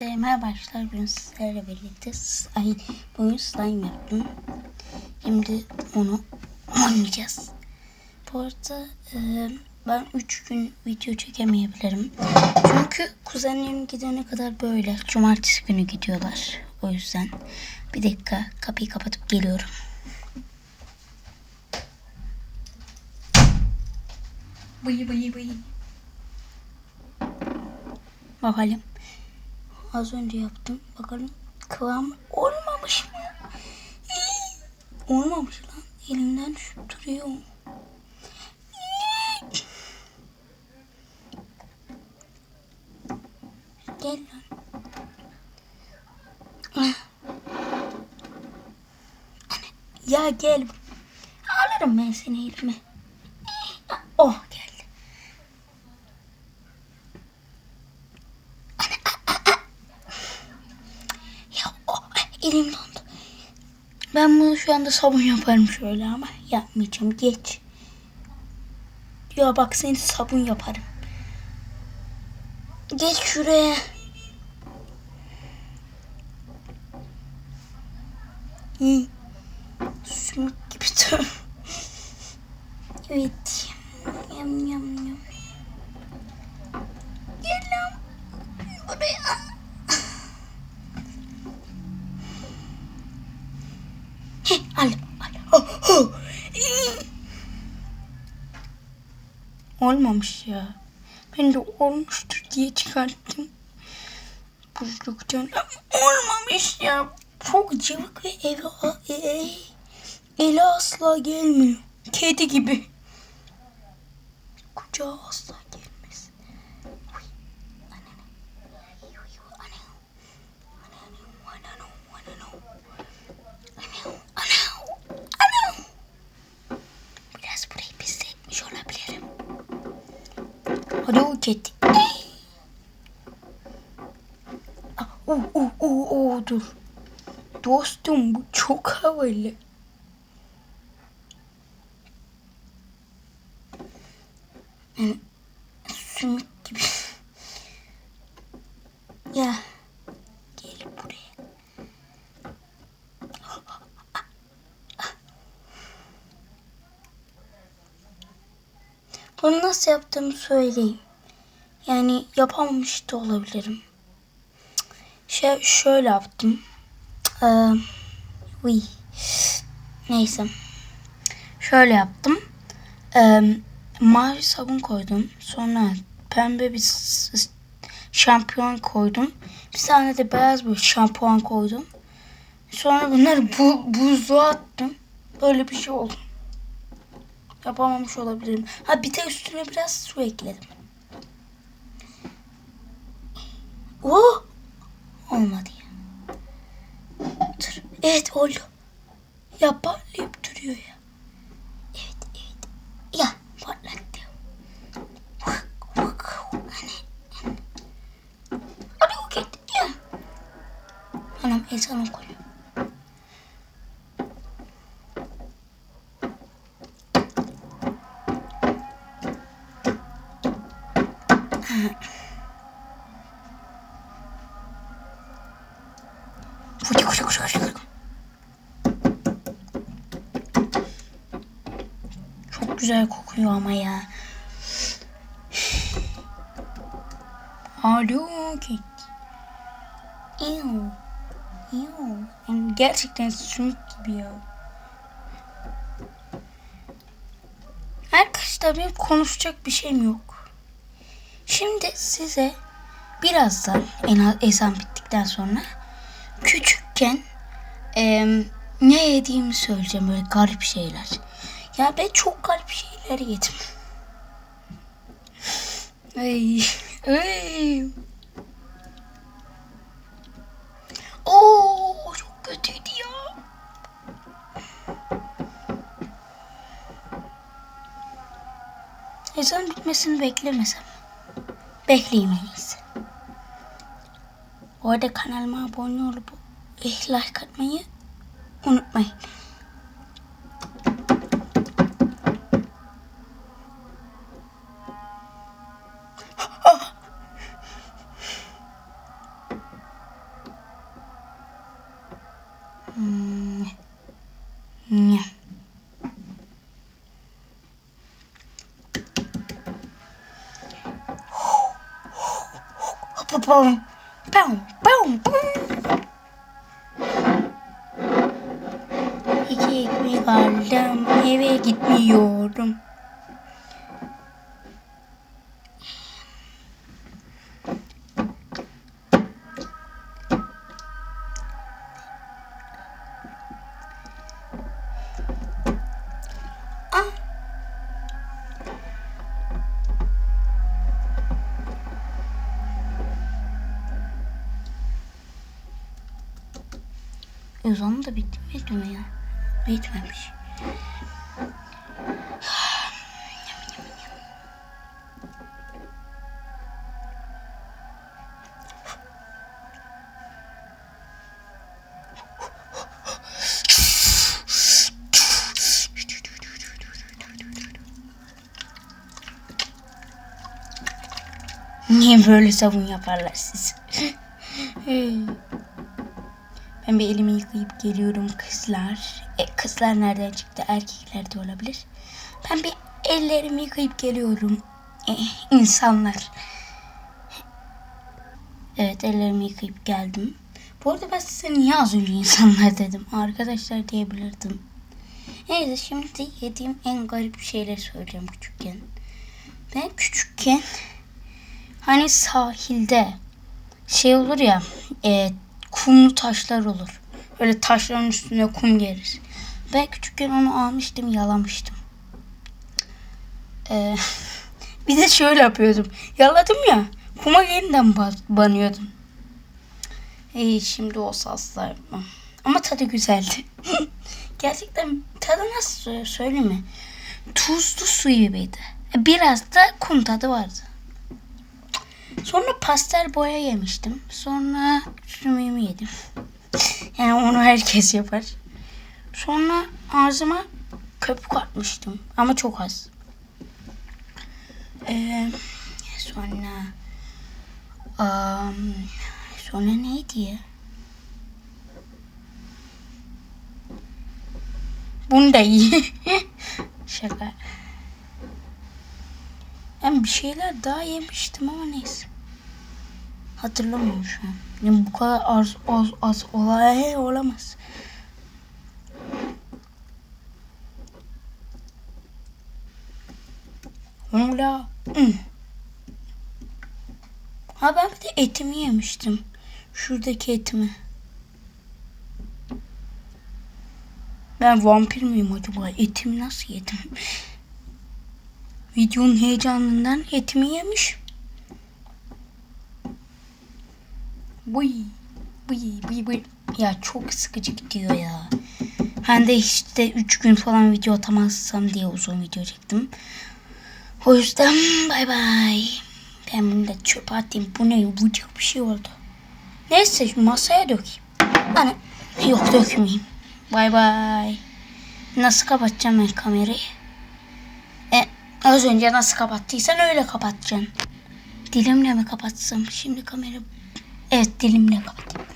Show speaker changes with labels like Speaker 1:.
Speaker 1: Merhaba arkadaşlar bugün sizlerle birlikte ay bugün slime yaptım. Şimdi onu oynayacağız. Bu arada e, ben 3 gün video çekemeyebilirim. Çünkü kuzenlerim gidene kadar böyle cumartesi günü gidiyorlar. O yüzden bir dakika kapıyı kapatıp geliyorum. Bıyı bıyı bıyı. Bakalım. Az önce yaptım. Bakalım kıvam olmamış mı? Olmamış lan. Elimden düşüp duruyor. Gel lan. Ya gel. Alırım ben seni elime. Oh geldi. Ya elim dondu. Ben bunu şu anda sabun yaparım şöyle ama yapmayacağım. Geç. Ya bak seni sabun yaparım. Geç şuraya. Hı. Sümük gibi dur. Evet. Yam yam yam. Gel lan. Buraya. Olmamış ya. Ben de olmuştur diye çıkarttım. Buzluktan olmamış ya. Çok cıvık ve eve, e, ele asla gelmiyor. Kedi gibi. Kucağa asla gelmez. Uy, anne. Uy, uy, anne. Anne, anne, anne, anne. Anam, anam. Biraz burayı pisletmiş olabilirim. Hadi o kedi. Ah, uh, uh, uh, uh, dur. Dostum bu çok havalı. Yani sümük gibi. ya gel buraya. Bunu nasıl yaptığımı söyleyeyim. Yani yapamamış da olabilirim. Şey şöyle yaptım. Ee. Neyse. Şöyle yaptım. Ee, mavi sabun koydum. Sonra pembe bir şampuan koydum. Bir tane de beyaz bir şampuan koydum. Sonra bunları bu, buzluğa attım. Böyle bir şey oldu. Yapamamış olabilirim. Ha bir de üstüne biraz su ekledim. Oh! Olmadı ya. Dur. Evet oldu. Ya patlayıp duruyor ya. Evet evet. Ya patlattı. Vak, vak. Hani. Hadi o gitti ya. Anam ezan okuyor. Fıçı Çok güzel kokuyor ama ya. Alo kek. Ew. Ew. Yani gerçekten sümük gibi ya. Arkadaşlar benim konuşacak bir şeyim yok. Şimdi size birazdan en az ezan bittikten sonra küçükken em, ne yediğimi söyleyeceğim böyle garip şeyler. Ya ben çok garip şeyler yedim. Ay, ay. Oo, çok kötüydü ya. Ezan bitmesini beklemesem. Bekleyeyim en iyisi. Bu arada kanalıma abone olup eh, like atmayı unutmayın. Hop. Bam, bam, bam. İki ekmek aldım. Eve gitmiyorum. Ezanı da bitmedi mi ya? Bitmemiş. Niye böyle sabun yaparlar siz? ben bir elimi yıkayıp geliyorum kızlar. E, kızlar nereden çıktı? Erkekler de olabilir. Ben bir ellerimi yıkayıp geliyorum. E, insanlar. Evet ellerimi yıkayıp geldim. Bu arada ben size niye az önce insanlar dedim. Arkadaşlar diyebilirdim. Neyse şimdi yediğim en garip şeyleri söyleyeceğim küçükken. Ben küçükken hani sahilde şey olur ya e, kumlu taşlar olur. Öyle taşların üstüne kum gelir. Ben küçükken onu almıştım yalamıştım. E, bir de şöyle yapıyordum. Yaladım ya kuma yeniden ba- banıyordum. İyi şimdi olsa asla yapmam. Ama tadı güzeldi. Gerçekten tadı nasıl sö- söyleyeyim mi? Tuzlu su gibiydi. Biraz da kum tadı vardı. Sonra pastel boya yemiştim. Sonra sümüğümü yedim. Yani onu herkes yapar. Sonra ağzıma köpük atmıştım. Ama çok az. Ee, sonra um, sonra neydi ya? Bunu da iyi. Şaka. Ben bir şeyler daha yemiştim ama neyse. Hatırlamıyorum şu an. Yani bu kadar az, az, az olay olamaz. Ola. Hmm. Ha ben bir de etimi yemiştim. Şuradaki etimi. Ben vampir miyim acaba? Etimi nasıl yedim? Videonun heyecanından etimi yemiş. Buy. Buy buy buy. Ya çok sıkıcı gidiyor ya. Ben de işte 3 gün falan video atamazsam diye uzun video çektim. O yüzden bay bay. Ben bunu da çöpe atayım. Bu ne? Bu çok bir şey oldu. Neyse masaya dökeyim. Hani yok dökmeyeyim. Bay bay. Nasıl kapatacağım ben kamerayı? Az önce nasıl kapattıysan öyle kapatacaksın. Dilimle mi kapatsam? Şimdi kamera... Evet dilimle kapatayım.